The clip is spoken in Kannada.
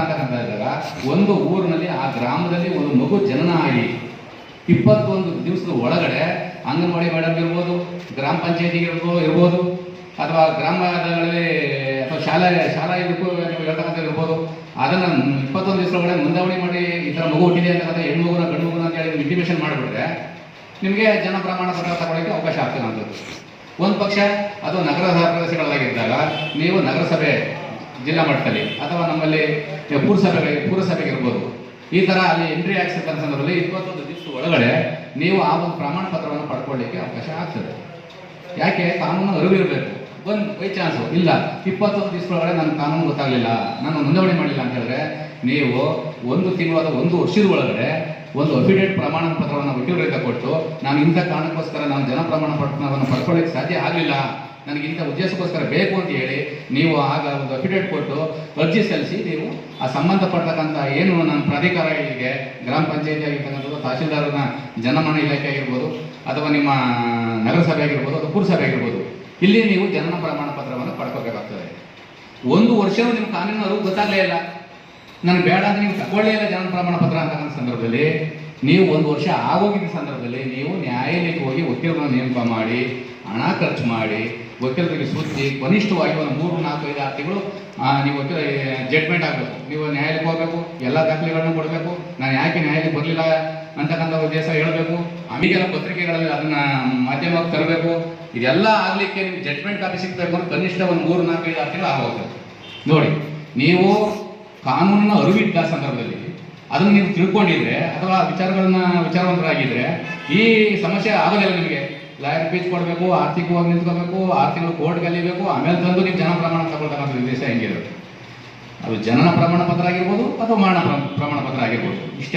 ಅಂತಕ್ಕಂಥ ಇದ್ದಾಗ ಒಂದು ಊರಿನಲ್ಲಿ, ಆ ಗ್ರಾಮದಲ್ಲಿ ಒಂದು ಮಗು ಜನನ ಆಗಿ ಇಪ್ಪತ್ತೊಂದು ದಿವಸದ ಒಳಗಡೆ ಅಂಗನವಾಡಿ ಮೇಡಮ್ ಇರ್ಬೋದು, ಗ್ರಾಮ ಪಂಚಾಯತಿಗೆ ಇರ್ಬೋದು ಇರ್ಬೋದು, ಅಥವಾ ಗ್ರಾಮಗಳಲ್ಲಿ ಅಥವಾ ಶಾಲೆ, ಶಾಲಾ ಇದಕ್ಕೂ ನೀವು ಹೇಳ್ತಕ್ಕಂಥ ಇರ್ಬೋದು. ಅದನ್ನು ಇಪ್ಪತ್ತೊಂದು ದಿವಸ ಒಳಗಡೆ ಮುಂದಾವಣಿ ಮಾಡಿ ಈ ಥರ ಮಗು ಹುಟ್ಟಿದೆ ಅಂತಕ್ಕಂಥ ಹೆಣ್ಣು ಮಗುನ, ಗಂಡು ಮಗುನ ಅಂತ ಹೇಳಿ ಇಂಟಿಮೇಷನ್ ಮಾಡಿಬಿಟ್ರೆ ನಿಮಗೆ ಜನ ಪ್ರಮಾಣ ಪತ್ರ ತಗೊಳ್ಳೋಕ್ಕೆ ಅವಕಾಶ ಆಗ್ತಕ್ಕಂಥದ್ದು ಒಂದು ಪಕ್ಷ ಅದು ನಗರ ಪ್ರದೇಶಗಳಾಗಿದ್ದಾಗ, ನೀವು ನಗರಸಭೆ ಜಿಲ್ಲಾ ಮಟ್ಟದಲ್ಲಿ ಅಥವಾ ನಮ್ಮಲ್ಲಿ ಪುರಸಭೆ ಪುರಸಭೆಗೆ ಇರ್ಬೋದು. ಈ ತರ ಅಲ್ಲಿ ಎಂಟ್ರಿ ಆಗ್ಸಿರ್ತಕ್ಕಂಥ ಸಂದರ್ಭದಲ್ಲಿ ಇಪ್ಪತ್ತೊಂದು ದಿವಸ ಒಳಗಡೆ ನೀವು ಆ ಒಂದು ಪ್ರಮಾಣ ಪತ್ರವನ್ನು ಪಡ್ಕೊಳ್ಳಿಕ್ಕೆ ಅವಕಾಶ ಆಗ್ತದೆ. ಯಾಕೆ? ಕಾನೂನು ಅರಿವಿರಬೇಕು. ಒಂದು ಬೈ ಚಾನ್ಸು. ಇಲ್ಲ, ಇಪ್ಪತ್ತೊಂದು ದಿವಸ ಒಳಗಡೆ ನನ್ನ ಕಾನೂನು ಗೊತ್ತಾಗಲಿಲ್ಲ. ನಾನು ನೋಂದಣಿ ಮಾಡಲಿಲ್ಲ ಅಂತ ಹೇಳಿದ್ರೆ ನೀವು ಒಂದು ತಿಂಗಳು ಅಥವಾ ಒಂದು ವರ್ಷದ ಒಳಗಡೆ ಒಂದು ಅಫಿಡೇಟ್ ಪ್ರಮಾಣ ಪತ್ರವನ್ನು ವಕೀಲರಿಂದ ಕೊಟ್ಟು, ನಾನು ಇಂಥ ಕಾರಣಕ್ಕೋಸ್ಕರ ನಾನು ಜನ ಪ್ರಮಾಣ ಪತ್ರವನ್ನು ಪಡ್ಕೊಳ್ಳಿಕ್ಕೆ ಸಾಧ್ಯ ಆಗಲಿಲ್ಲ. ನನಗೆ ಇಂಥ ಉದ್ದೇಶಕ್ಕೋಸ್ಕರ ಬೇಕು ಅಂತ ಹೇಳಿ ನೀವು ಆಗ ಒಂದು ಅಫಿಡೇಟ್ ಕೊಟ್ಟು ಅರ್ಜಿ ಸಲ್ಲಿಸಿ ನೀವು ಆ ಸಂಬಂಧಪಟ್ಟಕ್ಕಂಥ ಏನು ನನ್ನ ಪ್ರಾಧಿಕಾರಗಳಿಗೆ, ಗ್ರಾಮ ಪಂಚಾಯತಿ ಆಗಿರ್ತಕ್ಕಂಥದ್ದು, ತಹಶೀಲ್ದಾರನ ಜನಮನ ಇಲಾಖೆ ಆಗಿರ್ಬೋದು, ಅಥವಾ ನಿಮ್ಮ ನಗರಸಭೆ ಆಗಿರ್ಬೋದು, ಅಥವಾ ಪುರಸಭೆ ಆಗಿರ್ಬೋದು, ಇಲ್ಲಿ ನೀವು ಜನನ ಪ್ರಮಾಣ ಪತ್ರವನ್ನು ಪಡ್ಕೋಬೇಕಾಗ್ತದೆ. ಒಂದು ವರ್ಷವೂ ನಿಮ್ಮ ಕಾನೂನು ಅರಿವು ಗೊತ್ತಾಗಲೇ ಇಲ್ಲ. ನನಗೆ ಬೇಡ ಅಂತ ನೀವು ತಗೊಳ್ಳೇ ಇಲ್ಲ ಜನನ ಪ್ರಮಾಣ ಪತ್ರ ಅಂತಕ್ಕಂಥ ಸಂದರ್ಭದಲ್ಲಿ, ನೀವು ಒಂದು ವರ್ಷ ಆಗೋಗಿದ್ದ ಸಂದರ್ಭದಲ್ಲಿ ನೀವು ನ್ಯಾಯಾಲಯಕ್ಕೆ ಹೋಗಿ ವಕೀಲರನ್ನು ನೇಮಕ ಮಾಡಿ, ಹಣ ಖರ್ಚು ಮಾಡಿ ವಕೀಲರಿಗೆ ಸುದ್ದಿ ಕನಿಷ್ಠವಾಗಿ ಒಂದು ಮೂರು, ನಾಲ್ಕು, ಐದು ಆರು ತಿಂಗಳು ನೀವು ವಕೀಲ ಜಡ್ಮೆಂಟ್ ಆಗಬೇಕು. ನೀವು ನ್ಯಾಯಾಲಯಕ್ಕೆ ಹೋಗಬೇಕು, ಎಲ್ಲ ದಾಖಲೆಗಳನ್ನು ಕೊಡಬೇಕು. ನಾನು ಯಾಕೆ ನ್ಯಾಯಾಲಯಕ್ಕೆ ಬರಲಿಲ್ಲ ಅಂತಕ್ಕಂಥ ಉದ್ದೇಶ ಹೇಳಬೇಕು. ಆಮೇಲೆಲ್ಲ ಪತ್ರಿಕೆಗಳಲ್ಲಿ ಅದನ್ನು ಮಾಧ್ಯಮಕ್ಕೆ ತರಬೇಕು. ಇದೆಲ್ಲ ಆಗಲಿಕ್ಕೆ ನಿಮ್ಗೆ ಜಡ್ಮೆಂಟ್ ಕಾಪಿ ಸಿಗಬೇಕು ಅಂದ್ರೆ ಕನಿಷ್ಠ ಒಂದು ಮೂರು, ನಾಲ್ಕು, ಐದು ಆರು ತಿಂಗಳು ನೋಡಿ, ನೀವು ಕಾನೂನಿನ ಅರಿವಿದ್ದ ಸಂದರ್ಭದಲ್ಲಿ ಅದನ್ನು ನೀವು ತಿಳ್ಕೊಂಡಿದ್ರೆ ಅಥವಾ ವಿಚಾರಗಳನ್ನ ವಿಚಾರವಂತರಾಗಿದ್ರೆ ಈ ಸಮಸ್ಯೆ ಆಗೋದಿಲ್ಲ ನಿಮಗೆ. ಲಾಯರ್ ಫೀಸ್ ಕೊಡಬೇಕು, ಆರ್ಥಿಕವಾಗಿ ನಿಂತ್ಕೋಬೇಕು ಆರ್ಥಿಕ ಕೋರ್ಟ್ ಕಲಿಬೇಕು, ಆಮೇಲೆ ತಂದು ನೀವು ಜನ ಪ್ರಮಾಣ ತಗೊಳ್ತಕ್ಕಂಥ ಉದ್ದೇಶ ಹೆಂಗಿರುತ್ತೆ? ಅದು ಜನನ ಪ್ರಮಾಣ ಪತ್ರ ಆಗಿರ್ಬೋದು ಅಥವಾ ಮರಣ ಪ್ರಮಾಣ ಪತ್ರ ಆಗಿರ್ಬೋದು? ಇಷ್ಟೇ